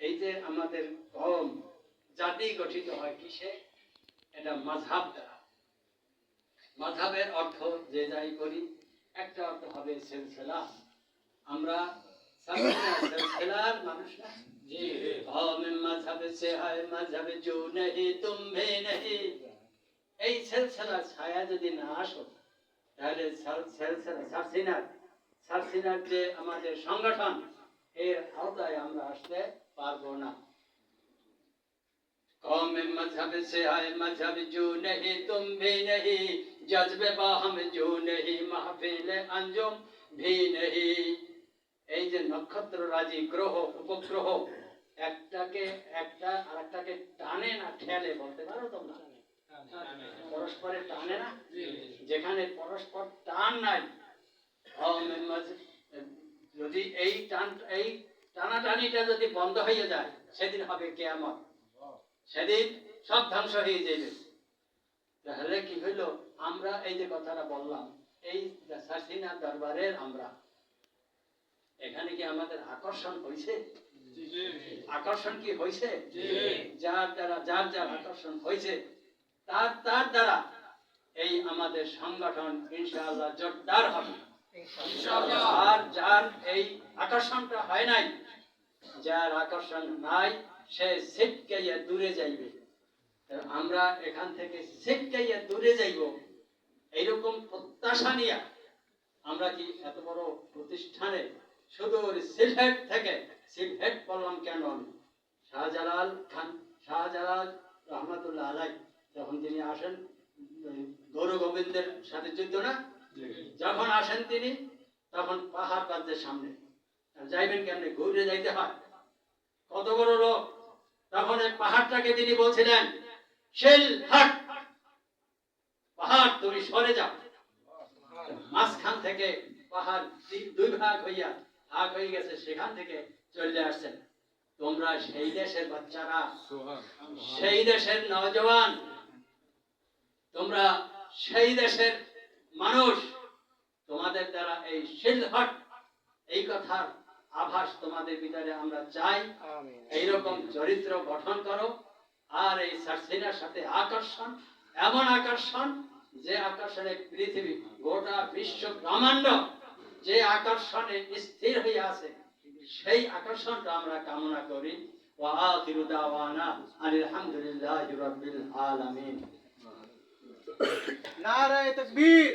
এই যে আমাদের কম জাতি গঠিত হয় কিসে? এটা মাঝহাব দ্বারা। মাঝহাবের অর্থ যে যাই করি একটা অর্থ হবে সিলসিলা। আমরা সালসিলা সিলসিলার মানুষ না? এই ছায়া যদি আসো তাহলে সাল- সারসিনার সারসিনার যে আমাদের সংগঠন এর আওতায় আমরা আসতে পারব না। এই যে নক্ষত্র রাজি গ্রহ উপগ্রহ একটাকে একটা টানে না ঠেলে বলতে পারো তোমরা? পরস্পরে টানে না? যেখানে পরস্পর টান নাই যদি এই টান এই টানাটানিটা যদি বন্ধ হয়ে যায়, সেদিন হবে কেয়ামত। সেদিন সব ধ্বংস হয়ে যাবে। তাহলে কি হইল? আমরা এই যে কথাটা বললাম, এই শাসিনা দরবারের আমরা, এখানে কি আমাদের আকর্ষণ হয়েছে আকর্ষণ কি হয়েছে যার দ্বারা, যার যার আকর্ষণ হয়েছে তার তার দ্বারা এই আমাদের সংগঠন ইনশাআল্লাহ জোরদার হবে। আর যার এই আকর্ষণটা হয় নাই, যার আকর্ষণ নাই, সে দূরে যাইবে। আমরা এখান থেকে দূরে যাইব। এইরকম প্রত্যাশা নিয়ে আমরা কি এত বড় প্রতিষ্ঠানে সিলহেট থেকে সিলহেট কেন? আমি শাহজালাল খান, শাহজালাল রহমতুল্লাহ আলাই যখন তিনি আসেন গৌর গোবিন্দের সাথে যুদ্ধ না? যখন আসেন তিনি তখন পাহাড় রাজ্যের সামনে। যাইবেন কেমনে? ঘুরে যাইতে হয়। কত বড় লোক। তখন এই পাহাড়টাকে তিনি বলছিলেন শিল হাট। পাহাড় তুমি সরে যাও। মাঝখান থেকে পাহাড় দুই ভাগ হইয়া ভাগ হয়ে গেছে সেখান থেকে চলে আসছেন। তোমরা সেই দেশের বাচ্চারা। সেই দেশের নওজওয়ান তোমরা সেই দেশের মানুষ। তোমাদের দ্বারা এই শিলহট এই কথার আভাস তোমাদের ভিতরে আমরা চাই এইরকম চরিত্র গঠন করো আর এই সার্সিনার সাথে আকর্ষণ এমন আকর্ষণ যে আকর্ষণে পৃথিবী গোটা বিশ্ব ব্রহ্মাণ্ড যে আকর্ষণে স্থির হয়ে আছে সেই আকর্ষণটা আমরা কামনা করি وآخر دعوانا أن الحمد لله رب العالمين নারায় তকবীর